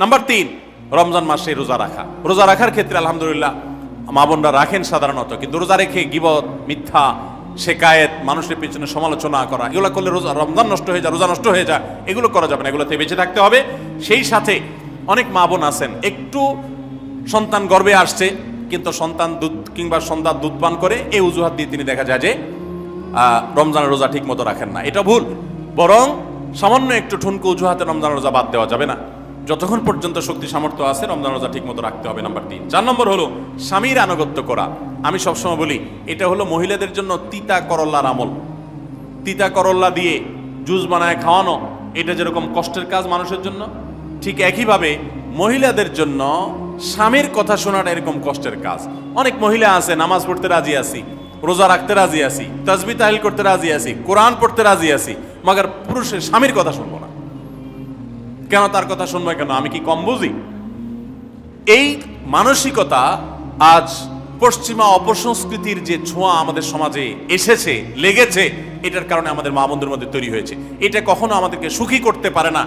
Number তিন রমজান মাসে রোজা রাখা। রোজা রাখার ক্ষেত্রে আলহামদুলিল্লাহ মা বোনরা রাখেন সাধারণত, কিন্তু রোজা রেখে গিবত, মিথ্যা, শেকায়েত, মানুষের পিছনে সমালোচনা করা, এগুলো করলে রোজা, রমজান নষ্ট হয়ে যায়, রোজা নষ্ট হয়ে যায়, এগুলো করা যাবে না, এগুলোতে বেঁচে থাকতে হবে। সেই সাথে অনেক মা বোন আছেন, একটু সন্তান গর্বে আসছে, কিন্তু সন্তান দুধ কিংবা সন্তান দুধ পান করে, এই অজুহাত দিয়ে তিনি দেখা যায় যে রমজানের রোজা ঠিক মতো রাখেন না। এটা ভুল, বরং সামান্য একটু ঠুনকো অজুহাতে রমজান রোজা বাদ দেওয়া যাবে না। যতক্ষণ পর্যন্ত শক্তি সামর্থ্য আছে, রমজান রোজা ঠিক মতো রাখতে হবে, নাম্বার তিন। চার নম্বর হলো স্বামীর আনুগত্য করা। আমি সবসময় বলি, এটা হলো মহিলাদের জন্য তিতা করল্লার আমল। তিতা করল্লা দিয়ে জুস বানায় খাওয়ানো, এটা যেরকম কষ্টের কাজ মানুষের জন্য, ঠিক একইভাবে মহিলাদের জন্য স্বামীর কথা শোনাটা এরকম কষ্টের কাজ। অনেক মহিলা আছে, নামাজ পড়তে রাজি আছি, রোজা রাখতে রাজি আছি, তাজবি তাহিল করতে রাজি আছি, কোরআন পড়তে রাজি আছি, মগার পুরুষের স্বামীর কথা শুনব না। কেন তার কথা শুনব কেন? আমি কি কম বুঝি? এই মানসিকতা আজ পশ্চিমা অপসংস্কৃতির যে ছোঁয়া আমাদের সমাজে এসেছে, লেগেছে, এটার কারণে আমাদের মা বন্ধুর মধ্যে তৈরি হয়েছে। এটা কখনো আমাদেরকে সুখী করতে পারে না।